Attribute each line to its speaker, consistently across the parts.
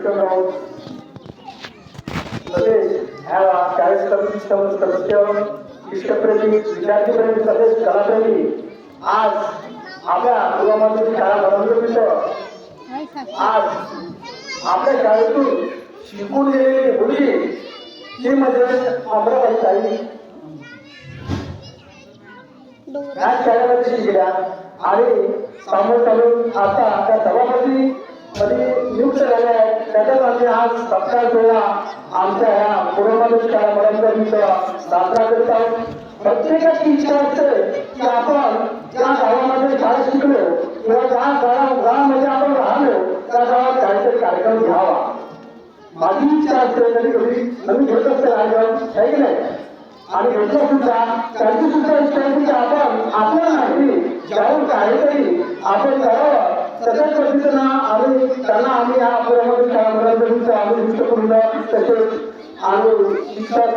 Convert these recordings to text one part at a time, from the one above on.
Speaker 1: विठ्ठलराव सदस्य शिक्षकप्रेमी विद्यार्थीप्रेमी तसेच कलाप्रेमी आज आपल्या शाळा बनवली आज आपल्या शाळेतून शिकून गेलेली मुलगी ती म्हणजे अमराबाई ताई या शाळेमध्ये शिकल्या आणि सामोर चालून आता त्या सभापती मध्ये नियुक्त झाल्या त्याच्यात आम्ही आज सत्कार सोहळा आमच्या ह्या पूर्वमध्ये शाळा साजरा करत आहोत. प्रत्येकाची इच्छा असते की आपण ज्या गावामध्ये शाळा शिकलो किंवा ज्या गावा गावामध्ये आपण राहिलो त्या गावात काहीतरी कार्यक्रम घ्यावा. माझी इच्छा असते कधी कधी नवीन घेत असते कार्यक्रम आहे की नाही? आणि घेतलं सुद्धा त्यांची सुद्धा इच्छा असते की आपण आपल्या माहिती जाऊन काहीतरी आपण करावं. तशाच पद्धतीनं आम्ही त्यांना आम्ही या तसेच आम्ही शिक्षक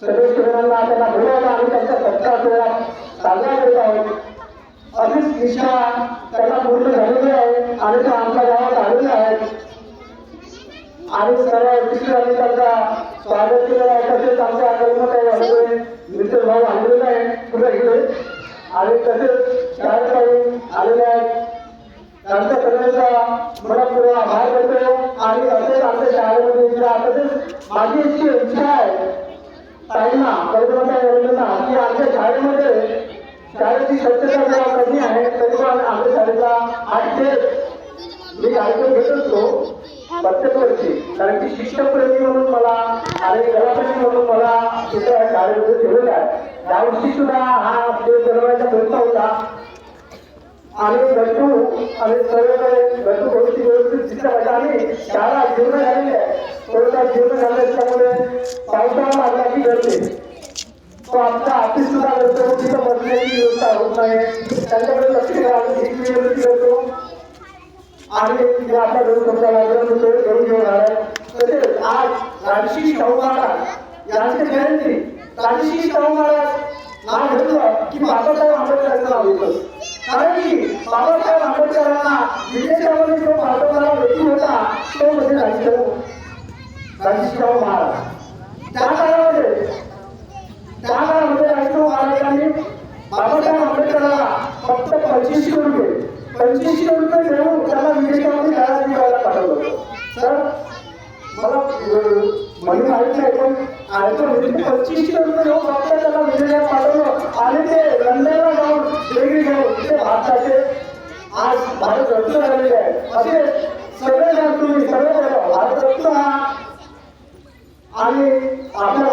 Speaker 1: सदस्यांना त्यांना बोलावलं आणि त्यांचा सत्कार सोहळा साजरा करत आहोत. अशीच इच्छा त्यांना पूर्ण झालेली आहे आणि ते आमच्या गावात आलेले आहेत आणि सर्व शिक्षकांनी त्यांचा स्वागत केलेलं आहे. तसेच आमच्या काही आलेले मित्र भाऊ आलेले आहे पुढे इकडे. आणि तसेच शाळेत आलेले आहेत. त्यांच्या सर्वांचा मनपूर्वक आभार करतो आणि असेच आमच्या शाळेमध्ये इच्छा तसेच माझी इतकी इच्छा आहे. ताईंना कर्मचारी वर्गांना की आमच्या शाळेमध्ये शाळेची स्वच्छता जेव्हा कमी आहे तरी पण आमच्या शाळेचा आठशे मी कार्यक्रम घेत असतो प्रत्येक वर्षी कारण की शिक्षकप्रेमी म्हणून मला आणि कलाप्रेमी म्हणून मला तिथे या शाळेमध्ये ठेवलेलं आहे. त्यावर्षी सुद्धा हा खेळ बनवायचा प्रयत्न होता. आणि गट्टू आणि सर्वकडे गट्टू गोष्टी व्यवस्थित दिसल्या आणि शाळा जीर्ण झालेली आहे. थोडसा जीर्ण झाला पावसाळा लागला की गळते तो आमचा ऑफिस सुद्धा करतो तिथं बसण्याची व्यवस्था होत नाही. त्यांच्याकडे लक्ष द्या आम्ही ही व्यवस्थित करतो. आणि जे आपल्या दोन तुमच्या लायब्ररी घेऊन घेऊन आलाय तसेच आज राजशी शाहू महाराज यांची जयंती. राजशी शाहू महाराज नाव घेतलं की बाबासाहेब आंबेडकरांचं नाव घेतलं. कारण की बाबासाहेब आंबेडकरांना विदेशामध्ये जो भारताला व्यक्ती होता तो म्हणजे राजशाहू राजशी शाहू महाराज. त्या काळामध्ये त्या काळामध्ये राजशाहू महाराजांनी बाबासाहेब आंबेडकरांना फक्त पंचवीसशे रुपये पंचवीसशे रुपये देऊन त्याला विदेशामध्ये शाळा पाठवलं तर मला अं, माहीत नाही पण आयतो पंचवीसशे रुपये देऊन फक्त त्याला विदेशात पाठवलं आणि ते लंडनला जाऊन डिग्री घेऊन ते भारताचे आज भारत रत्न झालेले आहे. असे सगळे जण तुम्ही सगळे बघा भारत रत्न हा आणि आपल्या